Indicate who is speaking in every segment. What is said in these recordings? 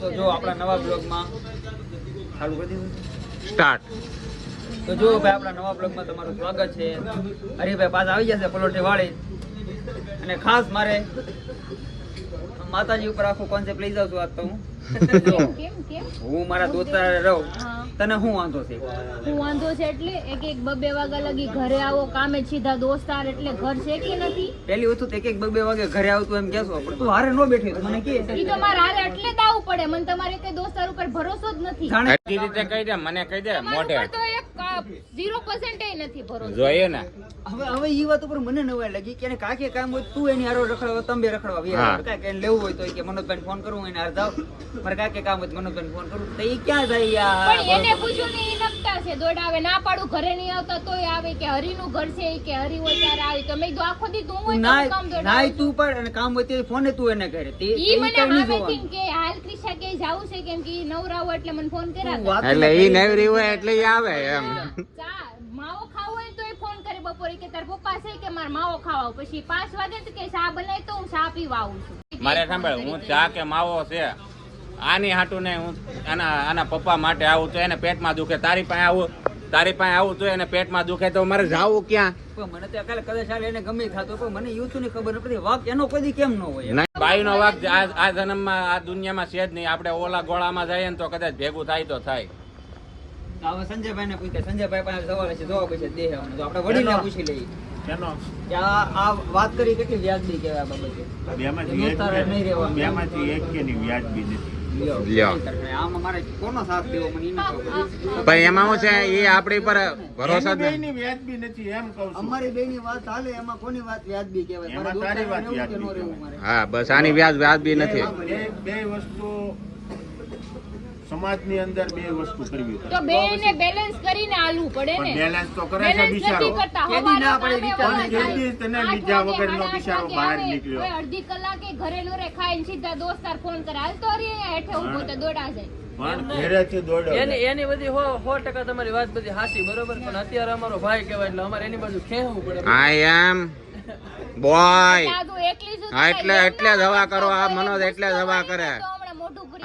Speaker 1: તો જો આપણા નવા બ્લોગમાં ચાલુ કરી દીધું.
Speaker 2: સ્ટાર્ટ.
Speaker 1: તો જો ભાઈ આપણા નવા બ્લોગમાં તમારું સ્વાગત છે. હરિભાઈ પાછા આવી જશે પલોઠી વાળી અને ખાસ મારે માતાજી ઉપર આખો કોન્સેપ્ટ લઈ જાઉં છું આજ તો હું. હું મારા દોસ્તાર રહું તને શું વાંધો છે?
Speaker 3: હું વાંધો છે એટલે એક એક બબે વાગ્યા લગી ઘરે આવો કામે સીધા દોસ્તાર એટલે ઘર છે કે નથી?
Speaker 1: પેલી વસ્તુ તો એક એક બે બે વાગે ઘરે આવતું એમ કેસો પણ તું હારે નો બેઠી મને કે.
Speaker 3: ઈ તો મારા હારે એટલે જ મને તમારે કઈ દોસ્તાર ઉપર ભરોસો જ નથી.
Speaker 2: રીતે કહી દે મને કહી દે મોઢે.
Speaker 3: તો એક ઝીરો પર્સન્ટ નથી ભરોસો.
Speaker 2: જોઈએ ને?
Speaker 1: હવે હવે ઈ વાત ઉપર મને નવાઈ લાગી કે કાકે કામ હોય તું એની હારો રખડવા તમે રખડવા
Speaker 2: હા.
Speaker 1: કાકે લેવું હોય તો કે મનોજભાઈ ફોન કરું એને હાર જાવ મારે કાકે કામ હોય મનોજભાઈ ફોન કરું. તો ઈ ક્યાં જાય
Speaker 3: પણ એને પૂછ્યું ને ઈ નકટા છે દોડાવે. ના પાડું ઘરે નહીં આવતા તોય આવે કે હરીનું ઘર છે કે હરી હોય ત્યારે આવે. તો મેં કીધું આખો દી તું હોય તો કામ
Speaker 1: નાય તું પણ અને કામ હોય તે ફોને તું એને કરે. તે
Speaker 3: ઈ મને. કે હાલ ક્રિશા કે જાવું છે કેમ કે નવરાવો નવરા હોય એટલે મને ફોન કર્યા.
Speaker 2: એટલે ઈ નવરી હોય એટલે ઈ આવે એમ.
Speaker 3: ચા માવો ખાવો હોય તો એ ફોન કરે બપોરે કે તાર પપ્પા છે કે માર માવો ખાવા પછી પાંચ વાગે તો કે ચા બનાય તો હું ચા પીવા આવું છું.
Speaker 2: મારે સાંભળ હું ચા કે માવો છે આની હાટું ને હું આના આના પપ્પા માટે આવું તો એને પેટમાં દુખે. તારી પાસે આવું તારી પાસે આવું તો એને પેટમાં દુખે તો મારે જાવું ક્યાં?
Speaker 1: પણ મને તો અકાલે કદાચ એને ગમે થતો પણ મને યુ ની ખબર નથી વાક એનો કોઈ કેમ ન હોય. બાઈ
Speaker 2: નો બાયુનો વાક આ આ જન્મમાં આ દુનિયામાં છે જ નહીં. આપણે ઓલા ગોળામાં જઈએ ને તો કદાચ ભેગું થાય તો થાય.
Speaker 1: હવે સંજયભાઈ ને પૂછે સંજયભાઈ પાસે સવાલ છે જવાબ છે દેહ તો આપણે વડીલને પૂછી લઈએ.
Speaker 4: કેનો
Speaker 1: આ આ વાત કરી કેટલી વ્યાજબી કહેવાય બાબતે?
Speaker 4: બેમાંથી એક
Speaker 1: દોસ્તાર નહીં રહેવાનું.
Speaker 4: બેમાંથી એક કે ની વ્યાજબી નથી.
Speaker 1: લ્યો.
Speaker 2: લ્યો.
Speaker 1: આમાં મારે કોનો સાથ દેવો મને ઈ નથી ખબર.
Speaker 2: પણ એમાં શું છે એ આપણી પર ભરોસો જ
Speaker 4: વ્યાજબી નથી એમ કહું
Speaker 1: અમારી બેની વાત હાલે એમાં કોની વાત વ્યાજબી કહેવાય?
Speaker 2: હા બસ આની વ્યાજ વ્યાજબી નથી.
Speaker 4: બે વસ્તુ સમાજની અંદર બે વસ્તુ કરવી
Speaker 3: તો બે ને બેલેન્સ કરીને હાલવું પડે ને.
Speaker 4: બેલેન્સ તો કરે છે બિચારો
Speaker 1: કેદી ના પડે
Speaker 3: વગર
Speaker 4: કેદી તને બીજા
Speaker 3: વગર આઠ
Speaker 4: બિચારો બહાર નીકળ્યો.
Speaker 3: અડધી કલાકે ઘરે નો રે ખાઈને સીધા દોસ્તાર ફોન કરે. હાલ તો રે હેઠે ઊભો તો દોડા જાય.
Speaker 4: પણ ઘેરેથી દોડો
Speaker 5: એની એની બધી સો સો ટકા તમારી વાત બધી હાસી બરોબર? પણ અત્યારે અમારો ભાઈ કહેવાય એટલે અમારે એની બાજુ પડે.
Speaker 2: આઈ એમ બોય એટલે- એટલે જ હવા કરો. આ મનોજ એટલે જ હવા કરે.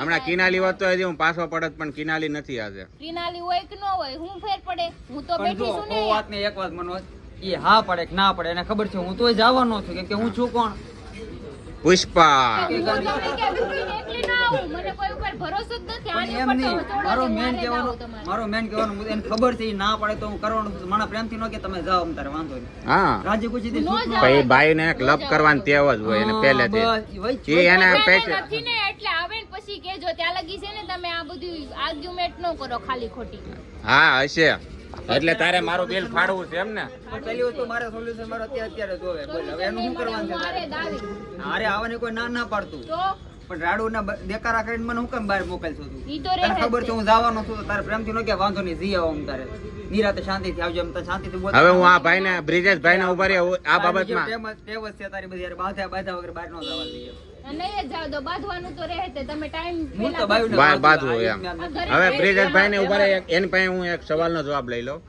Speaker 3: હમણાં.
Speaker 2: કિનાલી હોત તો હજી હું પાછો પડત પણ કિનાલી નથી આજે.
Speaker 3: કિનાલી હોય કે ન હોય હું ફેર પડે. હું તો બેઠી છું
Speaker 1: ઓ
Speaker 3: ને
Speaker 1: વાત ને એક વાત મનોજ એ હા પડે કે ના પડે એને ખબર છે હું તો જવાનો છું કેમ કે હું છું કોણ?
Speaker 2: પુષ્પા.
Speaker 3: હું તો તમને કે ઉઠીને એકલી ના આવું. મને કોઈ ઉપર ભરોસો જ નથી. આની
Speaker 1: પણ એમ
Speaker 3: ઉપર તો
Speaker 1: નહીં.
Speaker 3: ચોળા
Speaker 1: મારો મેન કહેવાનો મારો મેન કહેવાનો એને ખબર છે ના પડે તો હું કરવાનું મારા પ્રેમથી ન કે તમે જાઓ તારે વાંધો નહીં.
Speaker 2: હા.
Speaker 1: રાજી ખુશી થી.
Speaker 2: ભાઈ ભાઈ ને ક્લબ લપ કરવાની ટેવ જ હોય એને પહેલેથી એ એને
Speaker 3: પછી કેજો ત્યાં લગી છે ને તમે આ બધું આર્ગ્યુમેન્ટ ન કરો ખાલી ખોટી.
Speaker 2: હા હશે. એટલે તારે મારું બિલ ફાડવું છે એમ ને?
Speaker 1: પહેલી વસ્તુ મારે સોલ્યુશન મારો અત્યારે અત્યારે જોવે બોલ હવે એનું શું કરવાનું છે
Speaker 3: મારે
Speaker 1: તારે?
Speaker 3: દાવી
Speaker 1: આવવાની કોઈ ના ના પાડતું.
Speaker 3: તો?
Speaker 1: પણ રાડુ ના દેકારા કરીને મને હું કેમ બહાર મોકલશો તું.
Speaker 3: ઈ તો રહે
Speaker 1: તને ખબર
Speaker 3: છે.
Speaker 1: હું જવાનો છું તો તારે પ્રેમથી ન કે વાંધો નહીં જઈ આવો આમ તારે. નિરાતે શાંતિથી આવજો એમ તારે શાંતિથી બોલ.
Speaker 2: હવે હું આ ભાઈ ને બ્રિજેશ ભાઈ ને ઊભા રહ્યો આ બાબતમાં.
Speaker 1: ટેવ જ છે તારી બધી યાર બાધા બાધા વગર બહાર નો જવા દઈએ
Speaker 3: નહીં જ જાવ દો બાંધવાનું તો રહે તે તમે ટાઈમ
Speaker 1: હું તો બાયુને
Speaker 2: બા-
Speaker 1: બાંધું.
Speaker 2: બાંધવું
Speaker 1: આ
Speaker 2: એમ.
Speaker 1: એક મેં
Speaker 3: ઘરે
Speaker 2: હવે બ્રિજેશ ભાઈ ને ઊભા રહ્યા એની પાસે હું એક સવાલનો જવાબ લઈ લઉં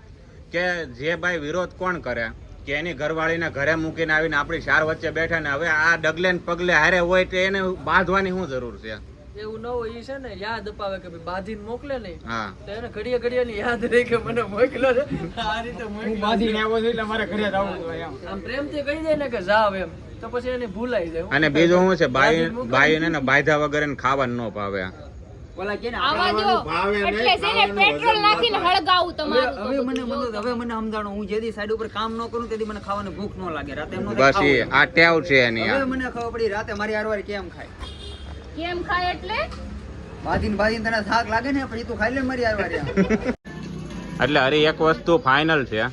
Speaker 2: કે જે ભાઈ વિરોધ કોણ કરે? કે એની ઘરવાળીને ઘરે મૂકીને આવીને આપણી શાર વચ્ચે બેઠા ને હવે આ ડગલે ને પગલે હારે હોય તો એને બાંધવાની શું જરૂર છે?
Speaker 5: એવું ન હોય ઈ છે ને યાદ અપાવે કે ભાઈ બાંધીને મોકલે નહીં. તો એને ઘડીએ ઘડીએ ની યાદ રહી કે મને મોકલો છે આ રીતે
Speaker 1: હું
Speaker 5: મોકલો
Speaker 1: બાંધીને આવ્યો છું એટલે મારે ઘરે જવું જોઈએ એમ.
Speaker 5: આમ પ્રેમથી કહી દે ને કે જાવ એમ તો પછી એને ભૂલાઈ જાય.
Speaker 2: અને બીજું શું છે? બાઈ બાઈને ને બાંધ્યા વગર એને ખાવાનું ન ભાવે.
Speaker 1: ઓલા કે
Speaker 3: એટલે છે ને પેટ્રોલ નાખીને હળગાવું તમારું
Speaker 1: હવે મને મને હવે મને સમજાણું હું જેદી સાઈડ ઉપર કામ ન કરું તેથી મને ખાવાની ભૂખ ન લાગે રાતે એમ
Speaker 2: બસ
Speaker 1: ખાવું
Speaker 2: ઈ
Speaker 1: એમ.
Speaker 2: આ ટેવ છે એની
Speaker 1: હવે મને ખબર પડી રાતે મારી હારવાર કેમ ખાય?
Speaker 3: કેમ ખાય એટલે?
Speaker 1: બાંધીને બાંધીને તને થાક લાગે ને પછી તું ખાઈ લે મારી હારવાર
Speaker 2: એટલે અરે એક વસ્તુ ફાઇનલ છે.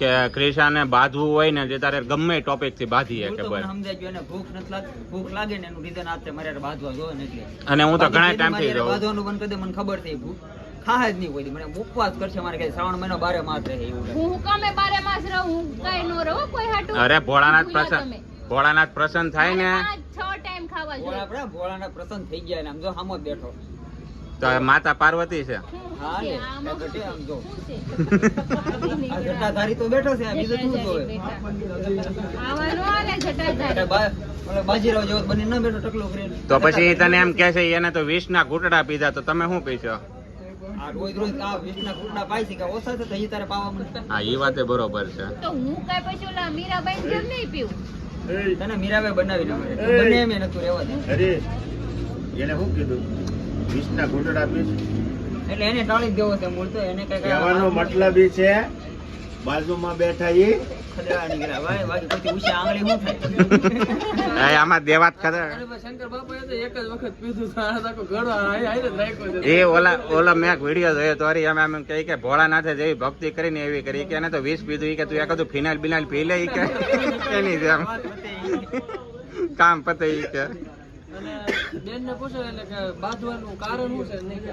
Speaker 2: કે ક્રિશાને બાંધવું હોય ને જે તારે ગમે ટોપિકથી બાંધી
Speaker 1: હું
Speaker 2: કે
Speaker 1: તો
Speaker 2: બસ
Speaker 1: મને સમજાય ગયું એને ભૂખ નથી લાગતી ભૂખ લાગે ને એનું રીઝન આ મારે બાંધવા ને એટલે.
Speaker 2: અને હું તો ઘણા
Speaker 1: ટાઈમથી
Speaker 2: જોઉં
Speaker 1: બાંધવાનું બંધ કરી દે મને ખબર થઈ ભૂખ. ખાય જ નહીં કોઈ મને ઉપવાસ કરશે મારે કે શ્રાવણ મહિનો બારે માસ રહે એવું
Speaker 3: હું કામે બારે માસ રહું હું કઈ નો રહું કોઈ હાટું.
Speaker 2: અરે ભોળાનાથ પ્રસન્ન ભોળાનાથ પ્રસન્ન થાય ને
Speaker 3: છ ટાઈમ ખાવા જોઈએ.
Speaker 1: આપણા ભોળાના પ્રસન્ન થઈ ગયા ને આમ જો સામો જ બેઠો.
Speaker 2: તો માતા પાર્વતી છે.
Speaker 1: તો બેઠો છે આ બીજું શું જોવે
Speaker 3: આવા નો હાલે જટાધારી.
Speaker 1: એટલે બા- ઓલો બાજીરાવ જેવો બની ન બેઠો ટકલો કરીને.
Speaker 2: તો પછી તને એમ કહે છે એને તો વીસ ના ઘૂંટડા પીધા તો તમે શું પીશો?
Speaker 1: કે
Speaker 2: હા એ વાતે બરોબર છે.
Speaker 3: તો હું કઈ પછી મીરાબાઈ જેમ નહીં પીવું?
Speaker 1: તને મીરાબાઈ બનાવી ના મળે. એમ નતું રહેવા દે.
Speaker 4: એને શું કીધું? વીસના ઘૂંટડા આપીશ.
Speaker 1: એટલે એને ટાળી જ દેવો છે મૂળ તો એને કઈ
Speaker 4: કહેવાનો મતલબ ઈ છે બાજુમાં બેઠા
Speaker 2: એ આમાં દેવાત એ ઓલા ઓલા મેં વીડિયો જોયો તો એમ એમ કહે કે ભોળાનાથે જેવી ભક્તિ કરીને એવી કરી. કે એને તો વીસ પીધું કે તું એકાદું ફિનાઇલ બિનાઇલ પી લે કે એની જેમ. કામ પતે કે
Speaker 5: અને બેન ને પૂછો એટલે કે બાંધવાનું કારણ શું છે નહીં કે?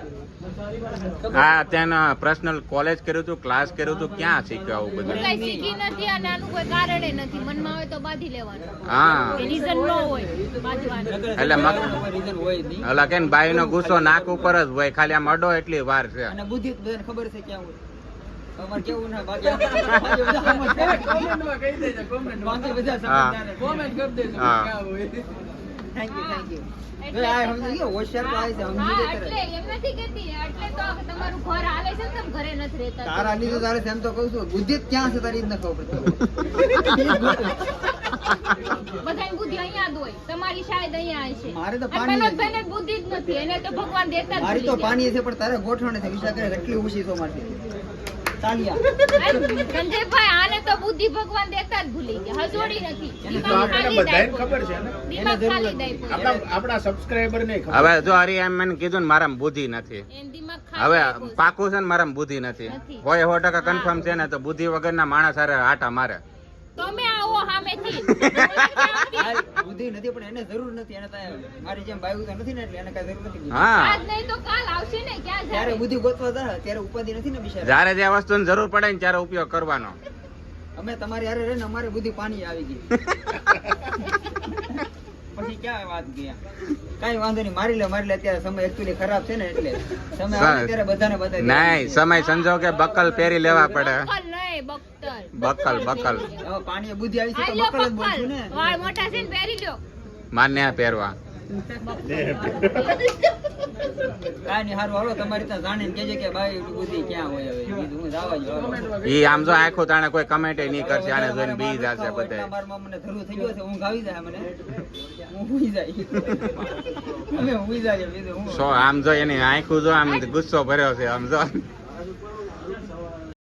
Speaker 2: હા ત્યાં પર્સનલ કોલેજ કર્યું હતું ક્લાસ કર્યું હતું ક્યાં શીખ્યું આવું
Speaker 3: હું
Speaker 2: બધું?
Speaker 3: કઈ શીખી નથી અને આનું કોઈ કારણ નથી. મનમાં હોય તો બાંધી લેવાનું.
Speaker 2: હા.
Speaker 3: રીઝન ન હોય બાંધવાનું.
Speaker 2: એટલે મગ-
Speaker 1: સરકારનો કોઈ reason હોય જ નહીં.
Speaker 2: ઓલા કે બાઈ નો ગુસ્સો નાક ઉપર જ હોય ખાલી આમ અડો એટલી વાર છે.
Speaker 1: અને બુદ્ધિ ખબર છે ક્યાં હોય. અમારે કેવું ના બાકી બાકી બધા સમજદાર.
Speaker 5: કોમેન્ટમાં કહી દેજો કોમેન્ટમાં
Speaker 1: બાકી બધા સમજદાર.
Speaker 5: કોમેન્ટ કરી દેજો ક્યાં હોય.
Speaker 3: એમ તો
Speaker 1: કહું છું બુદ્ધિ ક્યાં છે તારી જ ખબર મારે તો પાણી છે પણ તારે ગોઠવણ છે વિચાર કરે કેટલી ઓછી
Speaker 3: સંજયભાઈ બુદ્ધિ ભગવાન દેતા જ ભૂલી ગયા. હજોડી નથી.
Speaker 4: તો આપણને બધાને ખબર છે ને.
Speaker 3: દિમાગ ખાલી.
Speaker 4: આપણા આપણા સબસ્ક્રાઇબર ને ખબર
Speaker 2: હવે જો હરી એમ મને કીધું ને મારામાં બુદ્ધિ નથી. હવે પાકું છે ને મારામાં બુદ્ધિ નથી. હોય સો ટકા કન્ફર્મ છે ને તો બુદ્ધિ વગરના માણસ હારે આટા મારે.
Speaker 3: તમે આવો સામેથી.
Speaker 1: બુદ્ધિ નથી પણ એને જરૂર નથી. એને મારી જેમ બાયું તો નથી ને એટલે એને કઈ જરૂર નથી
Speaker 2: હા.
Speaker 3: આજ નહીં તો કાલ આવશે ને ક્યાં જ્યારે
Speaker 1: બુદ્ધિ ગોતવા ત્યારે ઉપાધિ નથી ને બિચારા.
Speaker 2: જ્યારે જે વસ્તુની જરૂર પડે ને ત્યારે ઉપયોગ કરવાનો.
Speaker 1: અમે તમારી હારે રહીને અમારે બુદ્ધિ પાણી આવી ગઈ. પછી ક્યાં વાત ગયા? કઈ વાંધો નહીં મારી લે મારી લે અત્યારે સમય એકચ્યુઅલી ખરાબ છે ને એટલે. સમય આવે ત્યારે બધાને બતાવી
Speaker 2: નહીં સમય સંજોગે બકલ પહેરી લેવા પડે. બકલ બકલ
Speaker 1: પાણી બુદ્ધિ આવી છે તો બકલ જ બોલશું ને.
Speaker 3: વાળ મોટા છે ને પહેરી લ્યો.
Speaker 2: માન્યા પહેરવા. ઈ આમ જો આખું તાણે કોઈ કમેન્ટ નહીં કરશે આને જોઈને બી જશે બધા
Speaker 1: મને ધરું થઈ ગયો છે ઊંઘ આવી જાય મને. જાય. અમે જાય બીજું
Speaker 2: સો આમ જો એની આંખું જો આમ ગુસ્સો ભર્યો છે આમ જો.